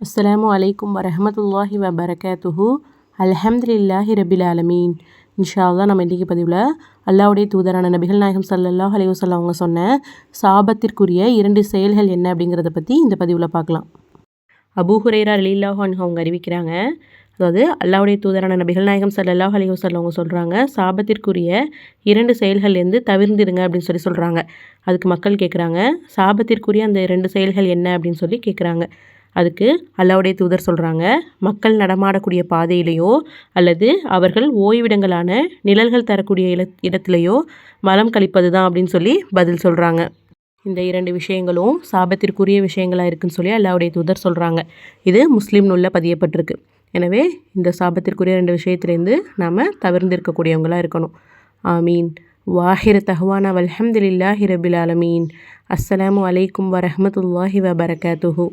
அஸ்ஸலாமு அலைக்கும் வரமத்துல்லாஹி வபரகாத்துஹு. அல்ஹம்துலில்லாஹி ரபில் ஆலமீன். இன்ஷா அல்லாஹ் நம்ம இன்றைக்கு பதிவில் அல்லாவுடைய தூதரான நபிகள் நாயகம் ஸல்லல்லாஹு அலைஹி அவங்க சொன்ன சாபத்திற்குரிய இரண்டு செயல்கள் என்ன அப்படிங்கிறத பற்றி இந்த பதிவில் பார்க்கலாம். அபூ ஹுரைரா ரலில்லாஹு அவங்க அறிவிக்கிறாங்க. அதாவது அல்லாவுடைய தூதரான நபிகள் நாயகம் சல்லாஹ் அலைஹி அவங்க சொல்கிறாங்க சாபத்திற்குரிய இரண்டு செயல்கள்லேருந்து தவிர்ந்துடுங்க அப்படின்னு சொல்லி சொல்கிறாங்க அதுக்கு மக்கள் கேட்குறாங்க சாபத்திற்குரிய அந்த இரண்டு செயல்கள் என்ன? அப்படின்னு சொல்லி கேட்குறாங்க அதுக்கு அல்லாவுடைய தூதர் சொல்கிறாங்க மக்கள் நடமாடக்கூடிய பாதையிலையோ அல்லது அவர்கள் ஓய்விடங்களான நிழல்கள் தரக்கூடிய இல இடத்துலையோ மலம் கழிப்பது தான் அப்படின்னு சொல்லி பதில் சொல்கிறாங்க இந்த இரண்டு விஷயங்களும் சாபத்திற்குரிய விஷயங்களாக இருக்குன்னு சொல்லி அல்லாவுடைய தூதர் சொல்கிறாங்க இது முஸ்லீம் நூலில் பதியப்பட்டிருக்கு. எனவே இந்த சாபத்திற்குரிய ரெண்டு விஷயத்துலேருந்து நாம் தவிர்ந்திருக்கக்கூடியவங்களாக இருக்கணும். ஆமீன். வாஹிர தஹ்வானா வல்ஹம்துலில்லாஹி ரபில் ஆலமீன். அஸ்ஸலாமு அலைக்கும் வரஹமத்துல்லாஹி வபரகாத்துஹூ.